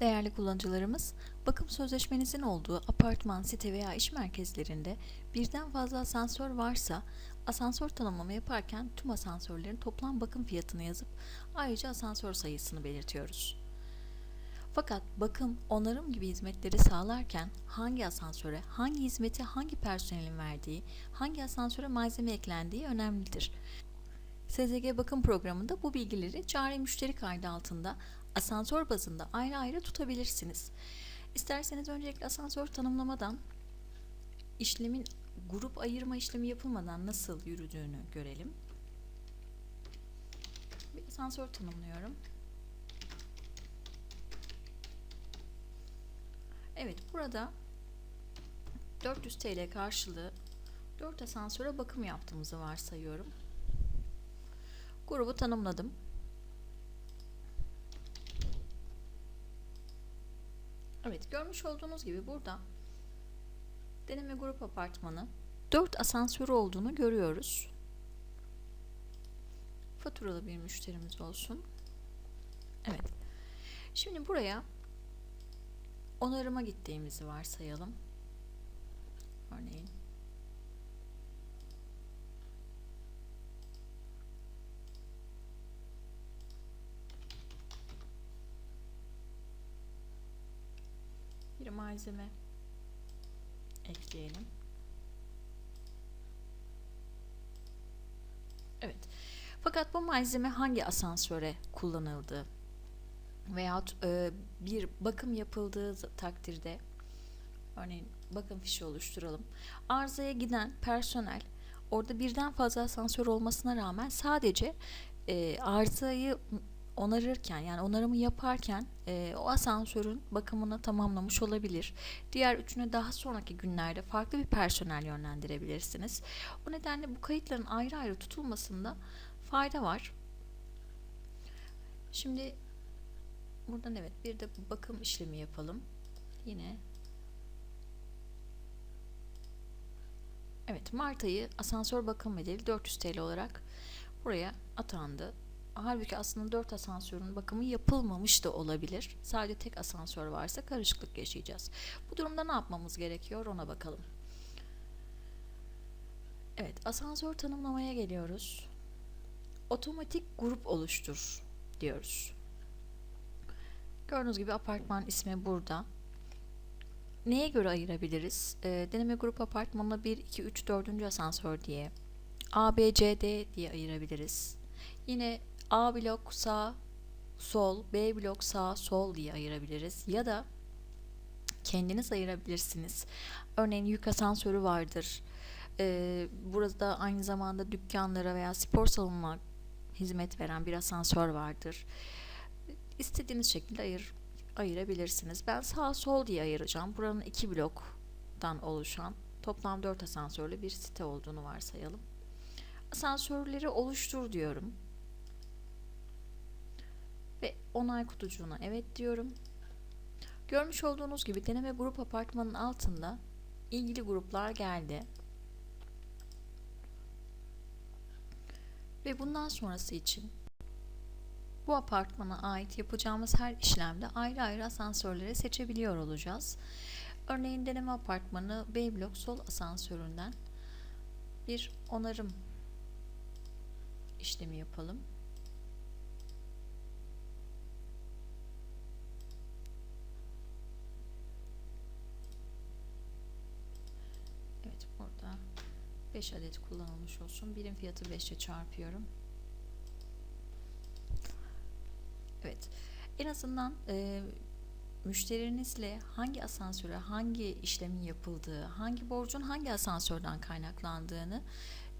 Değerli kullanıcılarımız, bakım sözleşmenizin olduğu apartman, site veya iş merkezlerinde birden fazla asansör varsa asansör tanımlama yaparken tüm asansörlerin toplam bakım fiyatını yazıp ayrıca asansör sayısını belirtiyoruz. Fakat bakım, onarım gibi hizmetleri sağlarken hangi asansöre, hangi hizmeti hangi personelin verdiği, hangi asansöre malzeme eklendiği önemlidir. SZG bakım programında bu bilgileri cari müşteri kaydı altında asansör bazında ayrı ayrı tutabilirsiniz. İsterseniz öncelikle asansör tanımlamadan işlemin grup ayırma işlemi yapılmadan nasıl yürüdüğünü görelim. Bir asansör tanımlıyorum. Evet burada 400 TL karşılığı 4 asansöre bakım yaptığımızı varsayıyorum. Grubu tanımladım. Evet görmüş olduğunuz gibi burada deneme grup apartmanı 4 asansörü olduğunu görüyoruz. Faturalı bir müşterimiz olsun. Evet. Şimdi buraya onarıma gittiğimizi varsayalım. Örneğin malzeme ekleyelim. Evet. Fakat bu malzeme hangi asansöre kullanıldı veyahut e, bir bakım yapıldığı takdirde örneğin bakım fişi oluşturalım. Arızaya giden personel orada birden fazla asansör olmasına rağmen sadece e, arızayı onarırken yani onarımı yaparken e, o asansörün bakımını tamamlamış olabilir. Diğer üçüne daha sonraki günlerde farklı bir personel yönlendirebilirsiniz. O nedenle bu kayıtların ayrı ayrı tutulmasında fayda var. Şimdi buradan evet bir de bakım işlemi yapalım. Yine Evet Mart ayı asansör bakım bedeli 400 TL olarak buraya atandı. Halbuki aslında 4 asansörün bakımı yapılmamış da olabilir. Sadece tek asansör varsa karışıklık yaşayacağız. Bu durumda ne yapmamız gerekiyor ona bakalım. Evet asansör tanımlamaya geliyoruz. Otomatik grup oluştur diyoruz. Gördüğünüz gibi apartman ismi burada. Neye göre ayırabiliriz? E, deneme grup apartmanına 1, 2, 3, 4. asansör diye A, B, C, D diye ayırabiliriz. Yine A blok sağ, sol, B blok sağ, sol diye ayırabiliriz. Ya da kendiniz ayırabilirsiniz. Örneğin yük asansörü vardır. Ee, burada aynı zamanda dükkanlara veya spor salonuna hizmet veren bir asansör vardır. İstediğiniz şekilde ayır, ayırabilirsiniz. Ben sağ sol diye ayıracağım. Buranın iki bloktan oluşan toplam 4 asansörlü bir site olduğunu varsayalım. Asansörleri oluştur diyorum ve onay kutucuğuna evet diyorum. Görmüş olduğunuz gibi deneme grup apartmanın altında ilgili gruplar geldi. Ve bundan sonrası için bu apartmana ait yapacağımız her işlemde ayrı ayrı asansörleri seçebiliyor olacağız. Örneğin deneme apartmanı B blok sol asansöründen bir onarım işlemi yapalım. Evet burada 5 adet kullanılmış olsun. Birim fiyatı 5 ile çarpıyorum. Evet. En azından e, müşterinizle hangi asansöre hangi işlemin yapıldığı, hangi borcun hangi asansörden kaynaklandığını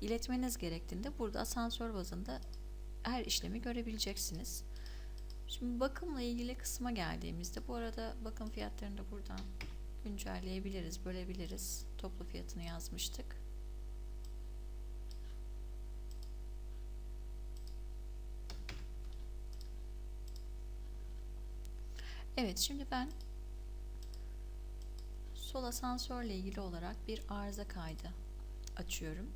iletmeniz gerektiğinde burada asansör bazında her işlemi görebileceksiniz. Şimdi bakımla ilgili kısma geldiğimizde bu arada bakım fiyatlarını da buradan güncelleyebiliriz, bölebiliriz. Toplu fiyatını yazmıştık. Evet, şimdi ben sol asansörle ilgili olarak bir arıza kaydı açıyorum.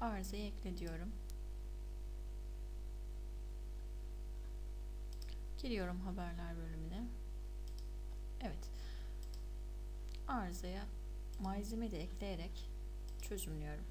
arızayı ekle diyorum. Giriyorum haberler bölümüne. Evet. Arızaya malzeme de ekleyerek çözümlüyorum.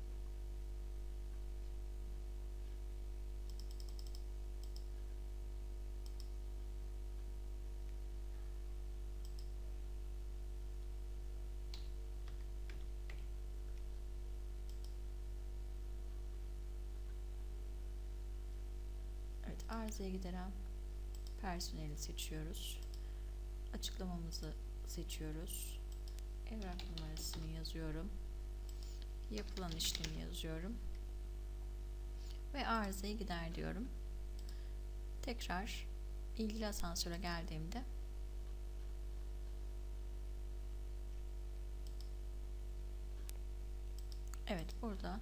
Evet, arızaya gideren personeli seçiyoruz. Açıklamamızı seçiyoruz. Evrak numarasını yazıyorum. Yapılan işlemi yazıyorum. Ve arızayı gider diyorum. Tekrar ilgili asansöre geldiğimde Evet burada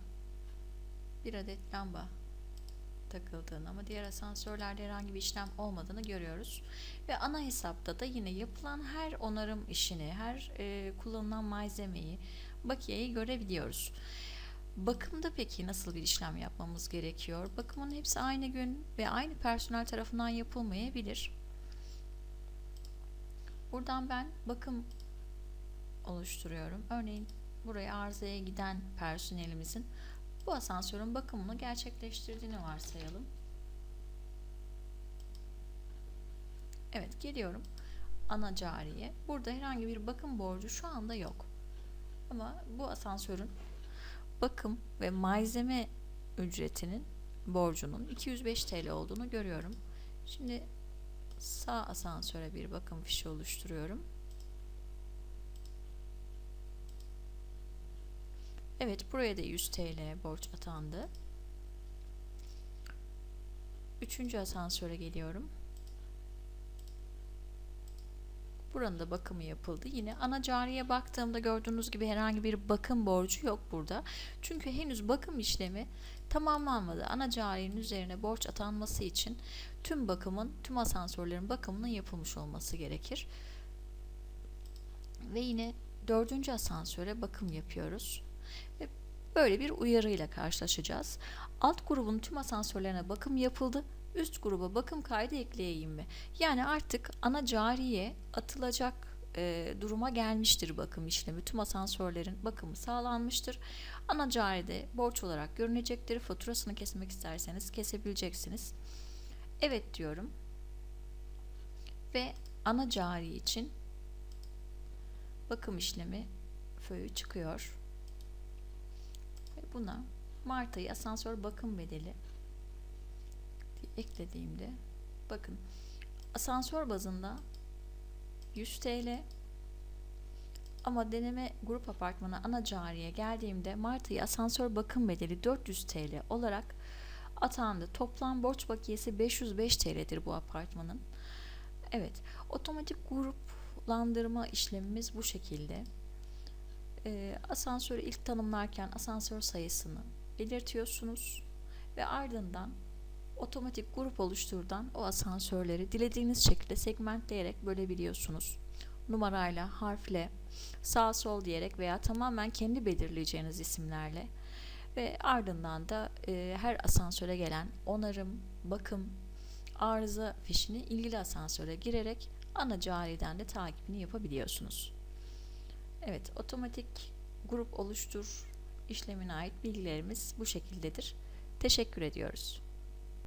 bir adet lamba takıldığını ama diğer asansörlerde herhangi bir işlem olmadığını görüyoruz. Ve ana hesapta da yine yapılan her onarım işini, her e, kullanılan malzemeyi, bakiyeyi görebiliyoruz. Bakımda peki nasıl bir işlem yapmamız gerekiyor? Bakımın hepsi aynı gün ve aynı personel tarafından yapılmayabilir. Buradan ben bakım oluşturuyorum. Örneğin buraya arızaya giden personelimizin bu asansörün bakımını gerçekleştirdiğini varsayalım. Evet geliyorum ana cariye. Burada herhangi bir bakım borcu şu anda yok. Ama bu asansörün bakım ve malzeme ücretinin borcunun 205 TL olduğunu görüyorum. Şimdi sağ asansöre bir bakım fişi oluşturuyorum. Evet buraya da 100 TL borç atandı. Üçüncü asansöre geliyorum. Buranın da bakımı yapıldı. Yine ana cariye baktığımda gördüğünüz gibi herhangi bir bakım borcu yok burada. Çünkü henüz bakım işlemi tamamlanmadı. Ana cariyenin üzerine borç atanması için tüm bakımın, tüm asansörlerin bakımının yapılmış olması gerekir. Ve yine dördüncü asansöre bakım yapıyoruz. Böyle bir uyarıyla karşılaşacağız. Alt grubun tüm asansörlerine bakım yapıldı. Üst gruba bakım kaydı ekleyeyim mi? Yani artık ana cariye atılacak e, duruma gelmiştir bakım işlemi. Tüm asansörlerin bakımı sağlanmıştır. Ana caride borç olarak görünecektir. Faturasını kesmek isterseniz kesebileceksiniz. Evet diyorum. Ve ana cari için bakım işlemi föyü çıkıyor. Buna Mart ayı asansör bakım bedeli eklediğimde bakın asansör bazında 100 TL ama deneme grup apartmanı ana cariye geldiğimde Mart ayı asansör bakım bedeli 400 TL olarak atandı. Toplam borç bakiyesi 505 TL'dir bu apartmanın. Evet, otomatik gruplandırma işlemimiz bu şekilde. Ee, asansörü ilk tanımlarken asansör sayısını belirtiyorsunuz ve ardından otomatik grup oluşturdan o asansörleri dilediğiniz şekilde segmentleyerek bölebiliyorsunuz. Numarayla, harfle, sağ sol diyerek veya tamamen kendi belirleyeceğiniz isimlerle ve ardından da e, her asansöre gelen onarım, bakım, arıza fişini ilgili asansöre girerek ana cariden de takibini yapabiliyorsunuz. Evet, otomatik grup oluştur işlemine ait bilgilerimiz bu şekildedir. Teşekkür ediyoruz.